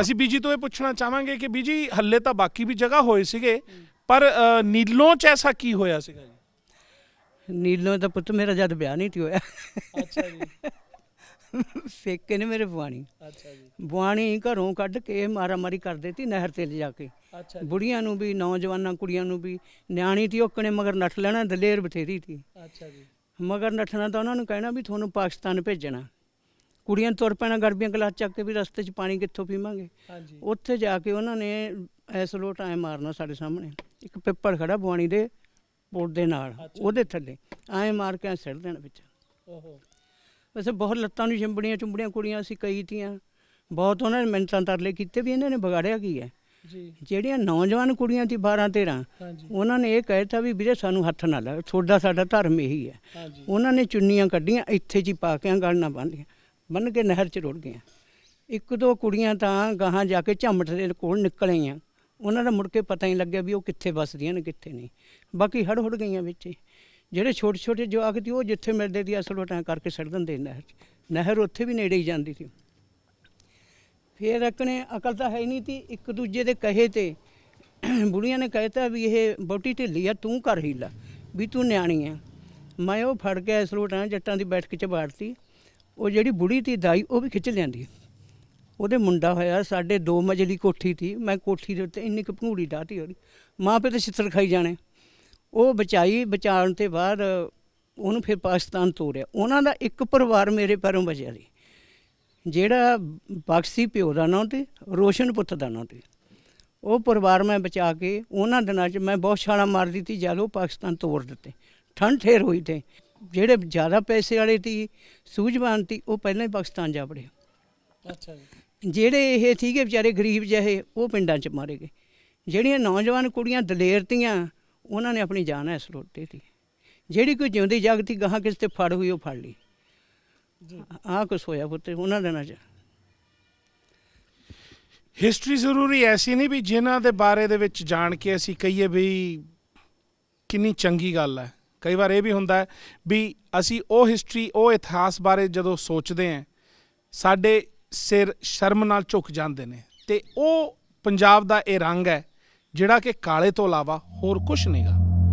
ਅਸੀਂ ਬੀਜੀ ਤੋਂ ਇਹ ਪੁੱਛਣਾ ਚਾਹਾਂਗੇ ਕਿ ਬੀਜੀ ਹੱਲੇ ਤਾਂ ਬਾਕੀ ਵੀ ਜਗ੍ਹਾ ਹੋਏ ਸੀਗੇ ਪਰ ਨੀਲੋਂ ਚ ਐਸਾ ਕੀ ਹੋਇਆ ਸੀਗਾ ਜੀ? ਨੀਲੋਂ ਦਾ ਪੁੱਤ ਮੇਰਾ ਜਦ ਵਿਆਹ ਨਹੀਂ ਤੀ ਹੋਇਆ। ਅੱਛਾ ਜੀ। ਫੇਕੇ ਨੇ ਮੇਰੇ ਬੁਆਣੀ। ਅੱਛਾ ਜੀ। ਬੁਆਣੀ ਘਰੋਂ ਕੱਢ ਕੇ ਮਾਰਾ ਮਾਰੀ ਕਰ ਦਿੱਤੀ ਨਹਿਰ ਤੇ ਲਿਜਾ ਕੇ। ਅੱਛਾ ਬੁੜੀਆਂ ਨੂੰ ਵੀ ਨੌਜਵਾਨਾਂ ਕੁੜੀਆਂ ਨੂੰ ਵੀ ਨਿਆਣੀ ਤੀ ਓਕਣੇ ਮਗਰ ਨੱਠ ਲੈਣਾ ਦਲੇਰ ਬਥੇਰੀ ਤੀ। ਅੱਛਾ ਜੀ। ਮਗਰ ਨੱਠਣਾ ਤਾਂ ਉਹਨਾਂ ਨੂੰ ਕਹਿਣਾ ਵੀ ਤੁਹਾਨੂੰ ਪਾਕਿਸਤਾਨ ਭੇਜਣਾ। ਕੁੜੀਆਂ ਤੁਰ ਪੈਣਾ ਗੜਬੀਆਂ ਗਲਾਸ ਚੱਕ ਕੇ ਵੀ ਰਸਤੇ 'ਚ ਪਾਣੀ ਕਿੱਥੋਂ ਪੀਵਾਂਗੇ? ਹਾਂਜੀ। ਉੱਥੇ ਜਾ ਕੇ ਉਹਨਾਂ ਨੇ ਐਸ ਲੋਟ ਐ ਮਾਰਨਾ ਸਾਡੇ ਸਾਹਮਣੇ। ਇੱਕ ਪਿੱਪਲ ਖੜਾ ਬੁਆਣੀ ਦੇ ਪੁਲ ਦੇ ਨਾਲ ਉਹਦੇ ਥੱਲੇ। ਐ ਮਾਰ ਕੇ ਸਿੱਟ ਦੇਣਾ ਵਿੱਚ। ਓਹੋ। ਵੈਸੇ ਬਹੁਤ ਲੱਤਾਂ ਨੂੰ ਚਿੰਬੜੀਆਂ ਚੁੰਬੜੀਆਂ ਕੁੜੀਆਂ ਸੀ ਕਈ ਤੀਆਂ। ਬਹੁਤ ਉਹਨਾਂ ਨੇ ਮਿੰਤਾਂ ਤਰਲੇ ਕੀਤੇ ਵੀ ਇਹਨਾਂ ਨੇ ਵਿਗਾੜਿਆ ਕੀ ਹੈ? ਜੀ। ਜਿਹੜੀਆਂ ਨੌਜਵਾਨ ਕੁੜੀਆਂ ਸੀ 12 13 ਹਾਂਜੀ। ਉਹਨਾਂ ਨੇ ਇਹ ਕਹਿਤਾ ਵੀ ਵੀਰੇ ਸਾਨੂੰ ਹੱਥ ਨਾ ਲਾ ਤੁਹਾਡਾ ਸਾਡਾ ਧਰਮ ਇਹੀ ਹੈ। ਹਾਂਜੀ। ਉਹਨਾਂ ਨੇ ਚੁੰਨੀਆਂ ਕੱਢੀਆਂ ਇੱਥੇ ਜੀ ਪਾ ਕੇ ਗਲ ਨਾ ਬੰਨ੍ਹੀਆਂ ਬੰਨ ਕੇ ਨਹਿਰ 'ਚ ਰੁੜ ਗਈਆਂ। ਇੱਕ ਦੋ ਕੁੜੀਆਂ ਤਾਂ ਗਾਹਾਂ ਜਾ ਕੇ ਝੰਮਟ ਦੇ ਕੋਲ ਨਿਕਲ ਆਈਆਂ। ਉਹਨਾਂ ਦਾ ਮੁੜ ਕੇ ਪਤਾ ਹੀ ਲੱਗਿਆ ਵੀ ਉਹ ਕਿੱਥੇ ਵੱਸਦੀਆਂ ਨੇ, ਕਿੱਥੇ ਨਹੀਂ। ਬਾਕੀ ਹੜ ਹੁੜ ਗਈਆਂ ਵਿੱਚ ਜਿਹੜੇ ਛੋਟੇ ਛੋਟੇ ਜਵਾਕ ਸੀ ਉਹ ਜਿੱਥੇ ਮਿਲਦੇ ਸੀ, ਅਸਲ ਵਟਾਂ ਕਰਕੇ ਛੱਡ ਦਿੰਦੇ ਨਹਿਰ 'ਚ। ਨਹਿਰ ਉੱਥੇ ਵੀ ਨੇੜੇ ਹੀ ਜਾਂਦੀ ਸੀ। ਫਿਰ ਅਕਣੇ ਅਕਲ ਤਾਂ ਹੈ ਹੀ ਨਹੀਂ ਤੀ ਇੱਕ ਦੂਜੇ ਦੇ ਕਹੇ ਤੇ ਬੁੜੀਆਂ ਨੇ ਕਹਿਤਾ ਵੀ ਇਹ ਬੋਟੀ ਢਿੱਲੀ ਆ, ਤੂੰ ਕਰ ਹੀਲਾ ਵੀ ਤੂੰ ਨਿਆਣੀ ਆ। ਮੈਂ ਉਹ ਫੜ ਕੇ ਇਸ ਲੋਟਾਂ ਜੱਟਾਂ ਦੀ ਬੈਠਕ ਚ ਬਾੜਤੀ ਉਹ ਜਿਹੜੀ ਬੁੜੀ ਤੀ ਦਾਈ ਉਹ ਵੀ ਖਿੱਚ ਲੈਂਦੀ ਉਹਦੇ ਮੁੰਡਾ ਹੋਇਆ ਸਾਡੇ ਦੋ ਮਜ਼ਲੀ ਕੋਠੀ ਤੀ। ਮੈਂ ਕੋਠੀ ਦੇ ਉੱਤੇ ਇੰਨੀ ਕੁ ਭੂੜੀ ਡਾਤੀ ਉਹਦੀ। ਮਾਂ ਪਿਓ ਤੇ ਛਿੱਤਰ ਖਾਈ ਜਾਣੇ। ਉਹ ਬਚਾਈ, ਬਚਾਉਣ ਤੇ ਬਾਅਦ ਉਹਨੂੰ ਫਿਰ ਪਾਕਿਸਤਾਨ ਤੋਰਿਆ। ਉਹਨਾਂ ਦਾ ਇੱਕ ਪਰਿਵਾਰ ਮੇਰੇ ਪੈਰੋਂ ਬਚਿਆ ਸੀ। ਜਿਹੜਾ ਬਖਸ਼ੀ ਪਿਓ ਦਾ ਨਾਂ ਤੇ, ਰੋਸ਼ਨ ਪੁੱਤ ਦਾ ਨਾਂ ਤੇ। ਉਹ ਪਰਿਵਾਰ ਮੈਂ ਬਚਾ ਕੇ, ਉਹਨਾਂ ਦਿਨਾਂ 'ਚ ਮੈਂ ਬਹੁਤ ਛਾਲਾਂ ਮਾਰ ਦਿੱਤੀ ਜਦ ਉਹ ਪਾਕਿਸਤਾਨ ਤੋੜ ਦਿੱਤੇ। ਠੰਡ ਠੇਰ ਹੋਈ ਤੇ। ਜਿਹੜੇ ਜ਼ਿਆਦਾ ਪੈਸੇ ਵਾਲੇ ਤੀ ਸੂਝਵਾਨ ਤੀ ਉਹ ਪਹਿਲਾਂ ਹੀ ਪਾਕਿਸਤਾਨ ਜਾ ਵੜੇ। ਅੱਛਾ ਜੀ। ਜਿਹੜੇ ਇਹ ਸੀਗੇ ਵਿਚਾਰੇ ਗਰੀਬ ਜਿਹੇ ਉਹ ਪਿੰਡਾਂ 'ਚ ਮਾਰੇ ਗਏ। ਜਿਹੜੀਆਂ ਨੌਜਵਾਨ ਕੁੜੀਆਂ ਦਲੇਰ ਤੀਆਂ ਉਹਨਾਂ ਨੇ ਆਪਣੀ ਜਾਨ ਐਸ ਰੋਟੀ ਤੀ ਜਿਹੜੀ ਕੋਈ ਜਿਉਂਦੀ ਜਾਗਤੀ ਗਾਹਾਂ ਕਿਸੇ ਤੇ ਫੜ ਹੋਈ ਉਹ ਫੜ ਲਈ। ਜੀ। ਆਹ ਕੁਛ ਹੋਇਆ ਪੁੱਤੇ ਉਹਨਾਂ ਦਿਨਾਂ 'ਚ। ਹਿਸਟਰੀ ਜ਼ਰੂਰੀ ਐਸੀ ਨਹੀਂ ਵੀ ਜਿਨ੍ਹਾਂ ਦੇ ਬਾਰੇ ਦੇ ਵਿੱਚ ਜਾਣ ਕੇ ਅਸੀਂ ਕਹੀਏ ਵੀ ਕਿੰਨੀ ਚੰਗੀ ਗੱਲ ਹੈ। ਕਈ ਵਾਰ ਇਹ ਵੀ ਹੁੰਦਾ ਹੈ ਵੀ ਅਸੀਂ ਉਹ ਹਿਸਟਰੀ ਉਹ ਇਤਿਹਾਸ ਬਾਰੇ ਜਦੋਂ ਸੋਚਦੇ ਹਾਂ, ਸਾਡੇ ਸਿਰ ਸ਼ਰਮ ਨਾਲ ਝੁਕ ਜਾਂਦੇ ਨੇ ਤੇ ਉਹ ਪੰਜਾਬ ਦਾ ਇਹ ਰੰਗ ਹੈ ਜਿਹੜਾ ਕਿ ਕਾਲੇ ਤੋਂ ਇਲਾਵਾ ਹੋਰ ਕੁਝ ਨਹੀਂਗਾ।